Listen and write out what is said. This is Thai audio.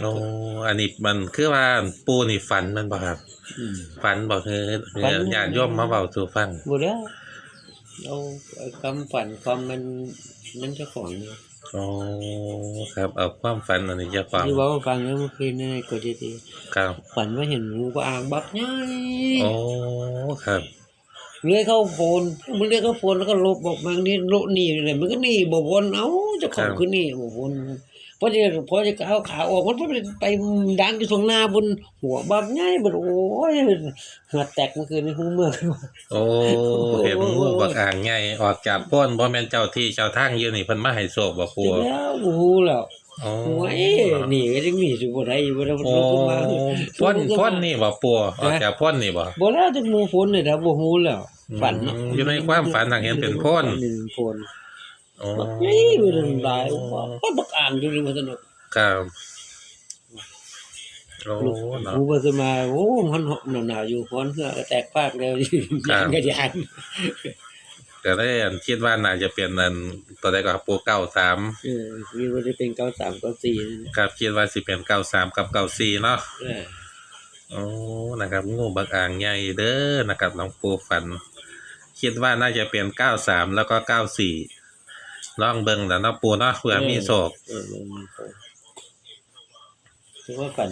โอ้อันนี้มันคือว่าปูนี่ฝันแมันบ่ครับ อืม ฝันบ่คือฝัน ญาติโยมมาเว้าสู่ฟังบ่ได้เอาเอาคำฝันความมันมันเจะของเนี่ยโอ้ครับเอาความฝันอันนี้จะฟังที่เว่าให้ฟังแล้วเมื่อคืนนี่ก็ดีครับๆฝันว่าเห็นงูกระอางบักใหญ่โอ้ครับ เลื้อยเข้าโพนมันเลื้อยเข้าโพนแล้วก็หลบบอกบางนี่โลหนีเลยมันก็หนีบ่พ้นเอ้าเจะของคือหนี่บ่พ้นพอจะพอจะเอาขาออกมันไปไปดังอยู่ตรงหน้าบนหัวบักใหญ่บ่โอ้ยเหงื่อแตกเมื่อคืนนี่หูเมื่อโอ้เห็นงูบักอ่างใหญ่ออกจากพ้นบ่แม่นเจ้าที่เจ้าทางอยู่นี่เพิ่นมาให้โชคบ่ปูจริงแล้วบ่ฮู้แล้ว โอ้โอ้ยหนีก็จังหนีสิบ่ได้บ่ได้บ่โอ้ได้ขึ้นมาพ้นพ้นนี่บ่ปูออกจากพ้นนี่บ่บ่แล้วจังหมู่ฝนนี่ถ้าบ่ฮู้แล้วฝันเนาะอืมอยู่ในความฝันทางเห็นเป็นพ้นเห็นเป็นพ้นโอ้บักนี่บ่ได้หลายว่าบักอ่างอยู่นี่ว่าซั่นเนาะครับโอ้เนาะฮู้ว่าสิมาโอ้มันหนาวๆอยู่ฮ้อนเหือก็แตกพากแล้วครับยานก็ยาน ก็ได้อันคิดว่าน่าจะเป็นอันตัวใดก็ครับปูเก้าสามเออมีบ่ได้เป็น93 94นี่นะครับคิดว่าสิเป็นเก้าสามกับเก้าสี่เนาะเออโอ้นะครับงูบักอ่างใหญ่เด้อนะครับน้องปูฝัน คิดว่าน่าจะเป็นเก้าสามแล้วก็เก้าสี่ลองเบิ่งแล้วเนาะปูเนาะเผื่อมีโศกเออถือว่าฝัน